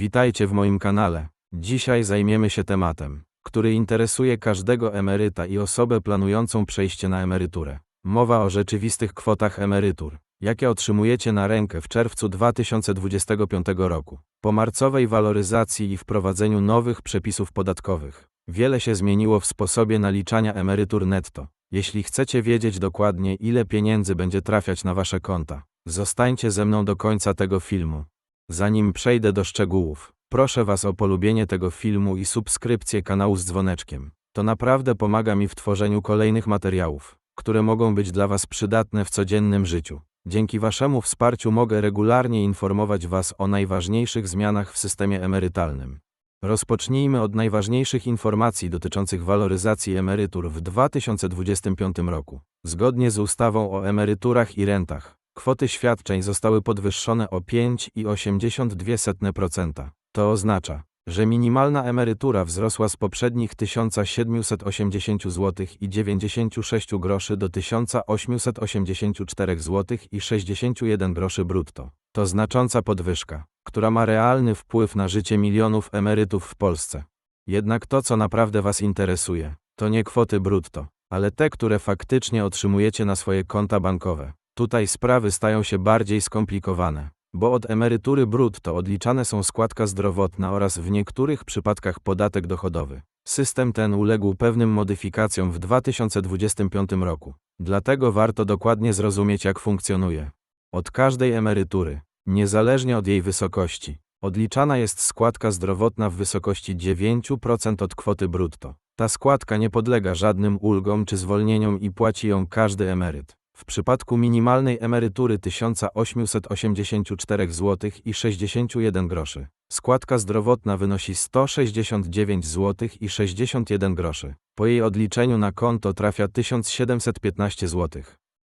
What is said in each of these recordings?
Witajcie w moim kanale. Dzisiaj zajmiemy się tematem, który interesuje każdego emeryta i osobę planującą przejście na emeryturę. Mowa o rzeczywistych kwotach emerytur, jakie otrzymujecie na rękę w czerwcu 2025 roku. Po marcowej waloryzacji i wprowadzeniu nowych przepisów podatkowych, wiele się zmieniło w sposobie naliczania emerytur netto. Jeśli chcecie wiedzieć dokładnie, ile pieniędzy będzie trafiać na wasze konta, zostańcie ze mną do końca tego filmu. Zanim przejdę do szczegółów, proszę Was o polubienie tego filmu i subskrypcję kanału z dzwoneczkiem. To naprawdę pomaga mi w tworzeniu kolejnych materiałów, które mogą być dla Was przydatne w codziennym życiu. Dzięki Waszemu wsparciu mogę regularnie informować Was o najważniejszych zmianach w systemie emerytalnym. Rozpocznijmy od najważniejszych informacji dotyczących waloryzacji emerytur w 2025 roku. Zgodnie z ustawą o emeryturach i rentach, kwoty świadczeń zostały podwyższone o 5,82%. To oznacza, że minimalna emerytura wzrosła z poprzednich 1780 zł i 96 groszy do 1884 zł i 61 groszy brutto. To znacząca podwyżka, która ma realny wpływ na życie milionów emerytów w Polsce. Jednak to, co naprawdę Was interesuje, to nie kwoty brutto, ale te, które faktycznie otrzymujecie na swoje konta bankowe. Tutaj sprawy stają się bardziej skomplikowane, bo od emerytury brutto odliczane są składka zdrowotna oraz w niektórych przypadkach podatek dochodowy. System ten uległ pewnym modyfikacjom w 2025 roku, dlatego warto dokładnie zrozumieć, jak funkcjonuje. Od każdej emerytury, niezależnie od jej wysokości, odliczana jest składka zdrowotna w wysokości 9% od kwoty brutto. Ta składka nie podlega żadnym ulgom czy zwolnieniom i płaci ją każdy emeryt. W przypadku minimalnej emerytury 1884 zł i 61 groszy, składka zdrowotna wynosi 169 zł i 61 groszy. Po jej odliczeniu na konto trafia 1715 zł.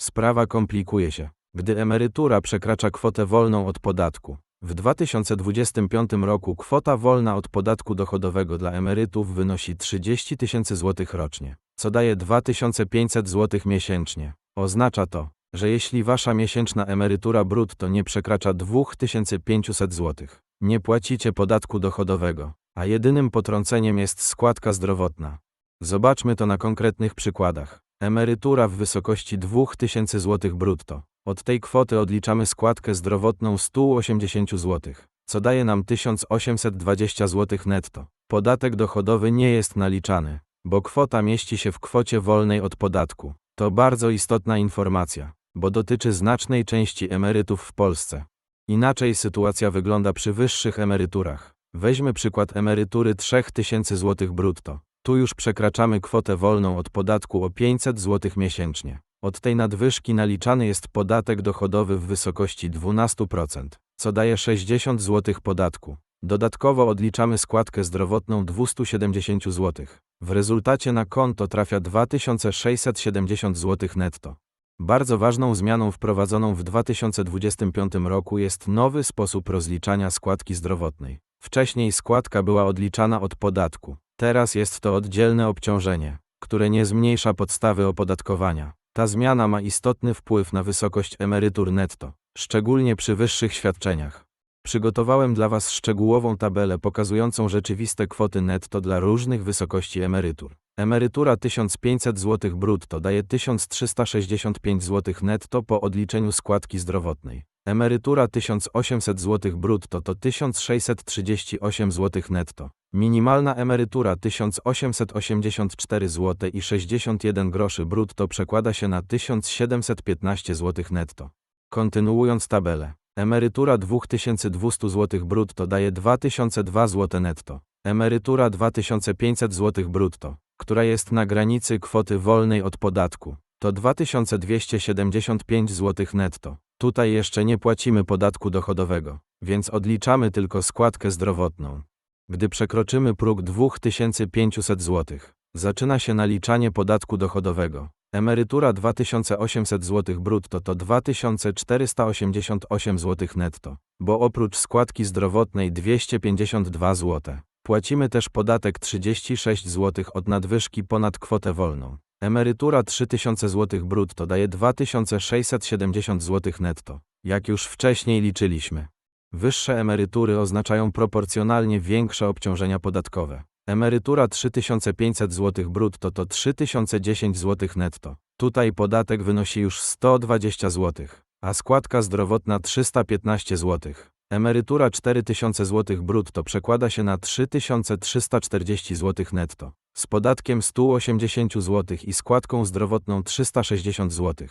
Sprawa komplikuje się, gdy emerytura przekracza kwotę wolną od podatku. W 2025 roku kwota wolna od podatku dochodowego dla emerytów wynosi 30 tysięcy złotych rocznie, co daje 2500 zł miesięcznie. Oznacza to, że jeśli wasza miesięczna emerytura brutto nie przekracza 2500 zł, nie płacicie podatku dochodowego, a jedynym potrąceniem jest składka zdrowotna. Zobaczmy to na konkretnych przykładach. Emerytura w wysokości 2000 zł brutto. Od tej kwoty odliczamy składkę zdrowotną 180 zł, co daje nam 1820 zł netto. Podatek dochodowy nie jest naliczany, bo kwota mieści się w kwocie wolnej od podatku. To bardzo istotna informacja, bo dotyczy znacznej części emerytów w Polsce. Inaczej sytuacja wygląda przy wyższych emeryturach. Weźmy przykład emerytury 3000 zł brutto. Tu już przekraczamy kwotę wolną od podatku o 500 zł miesięcznie. Od tej nadwyżki naliczany jest podatek dochodowy w wysokości 12%, co daje 60 zł podatku. Dodatkowo odliczamy składkę zdrowotną 270 zł. W rezultacie na konto trafia 2670 zł netto. Bardzo ważną zmianą wprowadzoną w 2025 roku jest nowy sposób rozliczania składki zdrowotnej. Wcześniej składka była odliczana od podatku. Teraz jest to oddzielne obciążenie, które nie zmniejsza podstawy opodatkowania. Ta zmiana ma istotny wpływ na wysokość emerytur netto, szczególnie przy wyższych świadczeniach. Przygotowałem dla Was szczegółową tabelę pokazującą rzeczywiste kwoty netto dla różnych wysokości emerytur. Emerytura 1500 zł brutto daje 1365 zł netto po odliczeniu składki zdrowotnej. Emerytura 1800 zł brutto to 1638 zł netto. Minimalna emerytura 1884 zł i 61 groszy brutto przekłada się na 1715 zł netto. Kontynuując tabelę. Emerytura 2200 zł brutto daje 2002 zł netto. Emerytura 2500 zł brutto, która jest na granicy kwoty wolnej od podatku, to 2275 zł netto. Tutaj jeszcze nie płacimy podatku dochodowego, więc odliczamy tylko składkę zdrowotną. Gdy przekroczymy próg 2500 zł, zaczyna się naliczanie podatku dochodowego. Emerytura 2800 zł brutto to 2488 zł netto, bo oprócz składki zdrowotnej 252 zł, płacimy też podatek 36 zł od nadwyżki ponad kwotę wolną. Emerytura 3000 zł brutto daje 2670 zł netto. Jak już wcześniej liczyliśmy, Wyższe emerytury oznaczają proporcjonalnie większe obciążenia podatkowe. Emerytura 3500 zł brutto to 3010 zł netto. Tutaj podatek wynosi już 120 zł, a składka zdrowotna 315 zł. Emerytura 4000 zł brutto przekłada się na 3340 zł netto, z podatkiem 180 zł i składką zdrowotną 360 zł.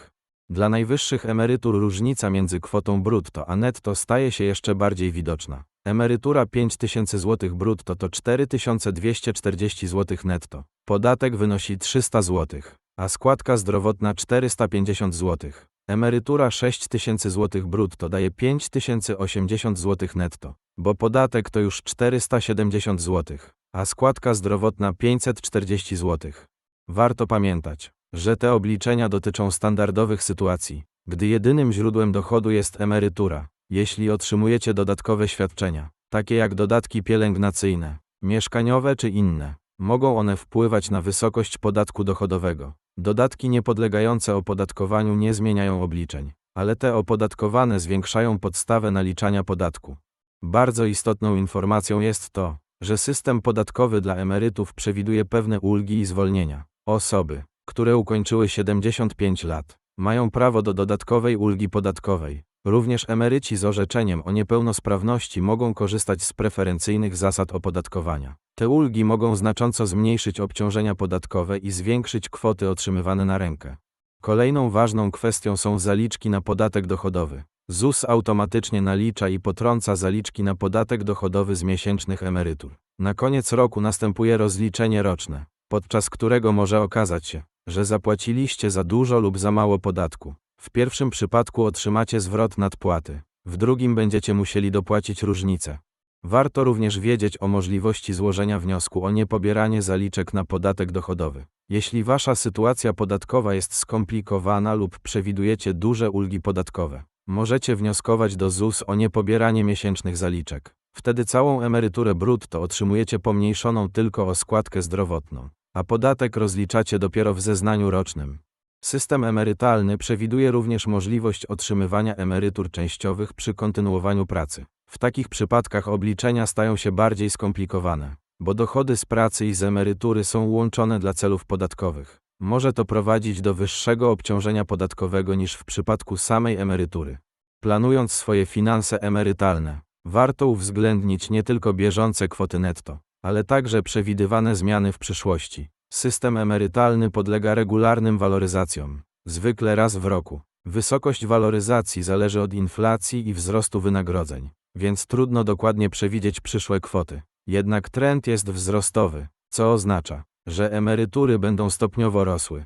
Dla najwyższych emerytur różnica między kwotą brutto a netto staje się jeszcze bardziej widoczna. Emerytura 5000 zł brutto to 4240 zł netto. Podatek wynosi 300 zł, a składka zdrowotna 450 zł. Emerytura 6000 zł brutto daje 5080 zł netto, bo podatek to już 470 zł, a składka zdrowotna 540 zł. Warto pamiętać, że te obliczenia dotyczą standardowych sytuacji, gdy jedynym źródłem dochodu jest emerytura. Jeśli otrzymujecie dodatkowe świadczenia, takie jak dodatki pielęgnacyjne, mieszkaniowe czy inne, mogą one wpływać na wysokość podatku dochodowego. Dodatki niepodlegające opodatkowaniu nie zmieniają obliczeń, ale te opodatkowane zwiększają podstawę naliczania podatku. Bardzo istotną informacją jest to, że system podatkowy dla emerytów przewiduje pewne ulgi i zwolnienia. Osoby, które ukończyły 75 lat, mają prawo do dodatkowej ulgi podatkowej. Również emeryci z orzeczeniem o niepełnosprawności mogą korzystać z preferencyjnych zasad opodatkowania. Te ulgi mogą znacząco zmniejszyć obciążenia podatkowe i zwiększyć kwoty otrzymywane na rękę. Kolejną ważną kwestią są zaliczki na podatek dochodowy. ZUS automatycznie nalicza i potrąca zaliczki na podatek dochodowy z miesięcznych emerytur. Na koniec roku następuje rozliczenie roczne, podczas którego może okazać się, że zapłaciliście za dużo lub za mało podatku. W pierwszym przypadku otrzymacie zwrot nadpłaty, w drugim będziecie musieli dopłacić różnicę. Warto również wiedzieć o możliwości złożenia wniosku o niepobieranie zaliczek na podatek dochodowy. Jeśli wasza sytuacja podatkowa jest skomplikowana lub przewidujecie duże ulgi podatkowe, możecie wnioskować do ZUS o niepobieranie miesięcznych zaliczek. Wtedy całą emeryturę brutto otrzymujecie pomniejszoną tylko o składkę zdrowotną, a podatek rozliczacie dopiero w zeznaniu rocznym. System emerytalny przewiduje również możliwość otrzymywania emerytur częściowych przy kontynuowaniu pracy. W takich przypadkach obliczenia stają się bardziej skomplikowane, bo dochody z pracy i z emerytury są łączone dla celów podatkowych. Może to prowadzić do wyższego obciążenia podatkowego niż w przypadku samej emerytury. Planując swoje finanse emerytalne, warto uwzględnić nie tylko bieżące kwoty netto, ale także przewidywane zmiany w przyszłości. System emerytalny podlega regularnym waloryzacjom, zwykle raz w roku. Wysokość waloryzacji zależy od inflacji i wzrostu wynagrodzeń, więc trudno dokładnie przewidzieć przyszłe kwoty. Jednak trend jest wzrostowy, co oznacza, że emerytury będą stopniowo rosły.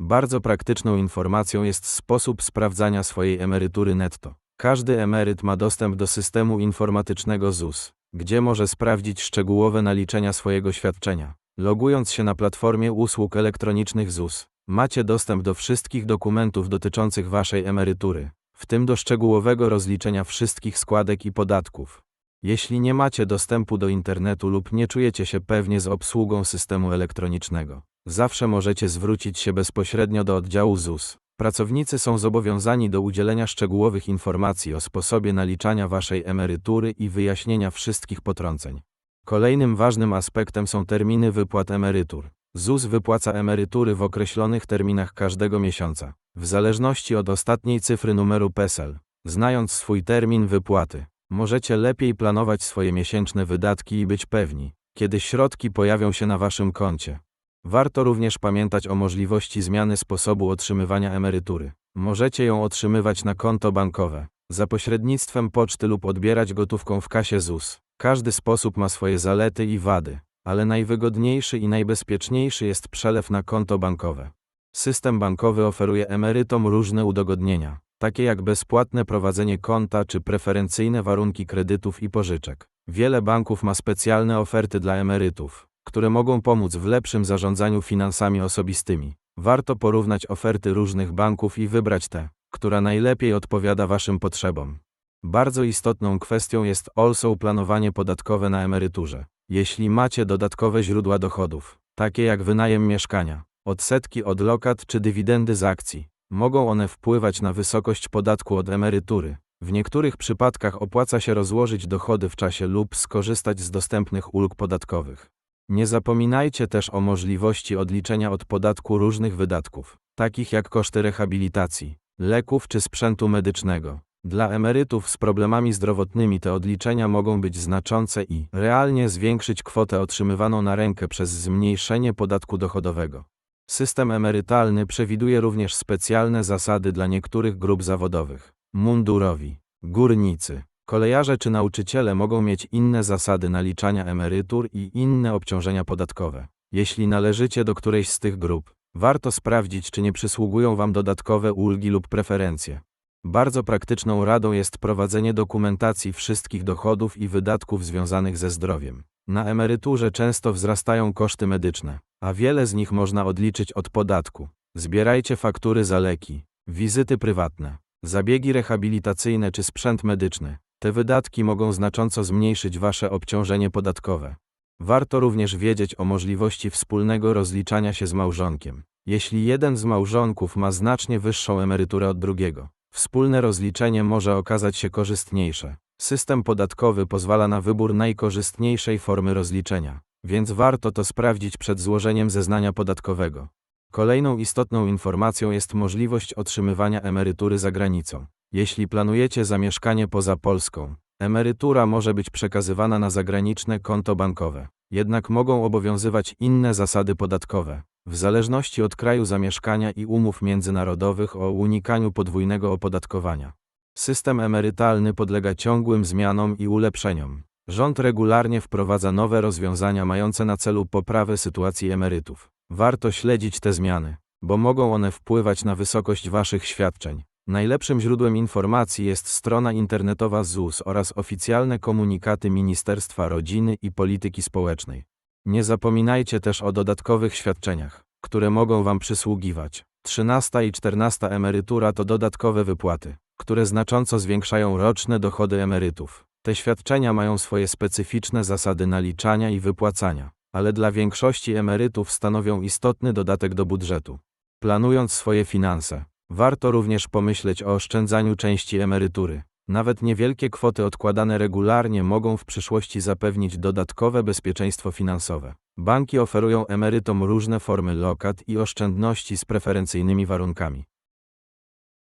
Bardzo praktyczną informacją jest sposób sprawdzania swojej emerytury netto. Każdy emeryt ma dostęp do systemu informatycznego ZUS, gdzie może sprawdzić szczegółowe naliczenia swojego świadczenia. Logując się na platformie usług elektronicznych ZUS, macie dostęp do wszystkich dokumentów dotyczących waszej emerytury, w tym do szczegółowego rozliczenia wszystkich składek i podatków. Jeśli nie macie dostępu do internetu lub nie czujecie się pewnie z obsługą systemu elektronicznego, zawsze możecie zwrócić się bezpośrednio do oddziału ZUS. Pracownicy są zobowiązani do udzielenia szczegółowych informacji o sposobie naliczania waszej emerytury i wyjaśnienia wszystkich potrąceń. Kolejnym ważnym aspektem są terminy wypłat emerytur. ZUS wypłaca emerytury w określonych terminach każdego miesiąca, w zależności od ostatniej cyfry numeru PESEL. Znając swój termin wypłaty, możecie lepiej planować swoje miesięczne wydatki i być pewni, kiedy środki pojawią się na waszym koncie. Warto również pamiętać o możliwości zmiany sposobu otrzymywania emerytury. Możecie ją otrzymywać na konto bankowe, za pośrednictwem poczty lub odbierać gotówką w kasie ZUS. Każdy sposób ma swoje zalety i wady, ale najwygodniejszy i najbezpieczniejszy jest przelew na konto bankowe. System bankowy oferuje emerytom różne udogodnienia, takie jak bezpłatne prowadzenie konta czy preferencyjne warunki kredytów i pożyczek. Wiele banków ma specjalne oferty dla emerytów, które mogą pomóc w lepszym zarządzaniu finansami osobistymi. Warto porównać oferty różnych banków i wybrać tę, która najlepiej odpowiada Waszym potrzebom. Bardzo istotną kwestią jest also planowanie podatkowe na emeryturze. Jeśli macie dodatkowe źródła dochodów, takie jak wynajem mieszkania, odsetki od lokat czy dywidendy z akcji, mogą one wpływać na wysokość podatku od emerytury. W niektórych przypadkach opłaca się rozłożyć dochody w czasie lub skorzystać z dostępnych ulg podatkowych. Nie zapominajcie też o możliwości odliczenia od podatku różnych wydatków, takich jak koszty rehabilitacji, leków czy sprzętu medycznego. Dla emerytów z problemami zdrowotnymi te odliczenia mogą być znaczące i realnie zwiększyć kwotę otrzymywaną na rękę przez zmniejszenie podatku dochodowego. System emerytalny przewiduje również specjalne zasady dla niektórych grup zawodowych. Mundurowi, górnicy, kolejarze czy nauczyciele mogą mieć inne zasady naliczania emerytur i inne obciążenia podatkowe. Jeśli należycie do którejś z tych grup, warto sprawdzić, czy nie przysługują Wam dodatkowe ulgi lub preferencje. Bardzo praktyczną radą jest prowadzenie dokumentacji wszystkich dochodów i wydatków związanych ze zdrowiem. Na emeryturze często wzrastają koszty medyczne, a wiele z nich można odliczyć od podatku. Zbierajcie faktury za leki, wizyty prywatne, zabiegi rehabilitacyjne czy sprzęt medyczny. Te wydatki mogą znacząco zmniejszyć Wasze obciążenie podatkowe. Warto również wiedzieć o możliwości wspólnego rozliczania się z małżonkiem. Jeśli jeden z małżonków ma znacznie wyższą emeryturę od drugiego, wspólne rozliczenie może okazać się korzystniejsze. System podatkowy pozwala na wybór najkorzystniejszej formy rozliczenia, więc warto to sprawdzić przed złożeniem zeznania podatkowego. Kolejną istotną informacją jest możliwość otrzymywania emerytury za granicą. Jeśli planujecie zamieszkanie poza Polską, emerytura może być przekazywana na zagraniczne konto bankowe. Jednak mogą obowiązywać inne zasady podatkowe, w zależności od kraju zamieszkania i umów międzynarodowych o unikaniu podwójnego opodatkowania. System emerytalny podlega ciągłym zmianom i ulepszeniom. Rząd regularnie wprowadza nowe rozwiązania mające na celu poprawę sytuacji emerytów. Warto śledzić te zmiany, bo mogą one wpływać na wysokość Waszych świadczeń. Najlepszym źródłem informacji jest strona internetowa ZUS oraz oficjalne komunikaty Ministerstwa Rodziny i Polityki Społecznej. Nie zapominajcie też o dodatkowych świadczeniach, które mogą Wam przysługiwać. 13 i 14 emerytura to dodatkowe wypłaty, które znacząco zwiększają roczne dochody emerytów. Te świadczenia mają swoje specyficzne zasady naliczania i wypłacania, ale dla większości emerytów stanowią istotny dodatek do budżetu. Planując swoje finanse, warto również pomyśleć o oszczędzaniu części emerytury. Nawet niewielkie kwoty odkładane regularnie mogą w przyszłości zapewnić dodatkowe bezpieczeństwo finansowe. Banki oferują emerytom różne formy lokat i oszczędności z preferencyjnymi warunkami.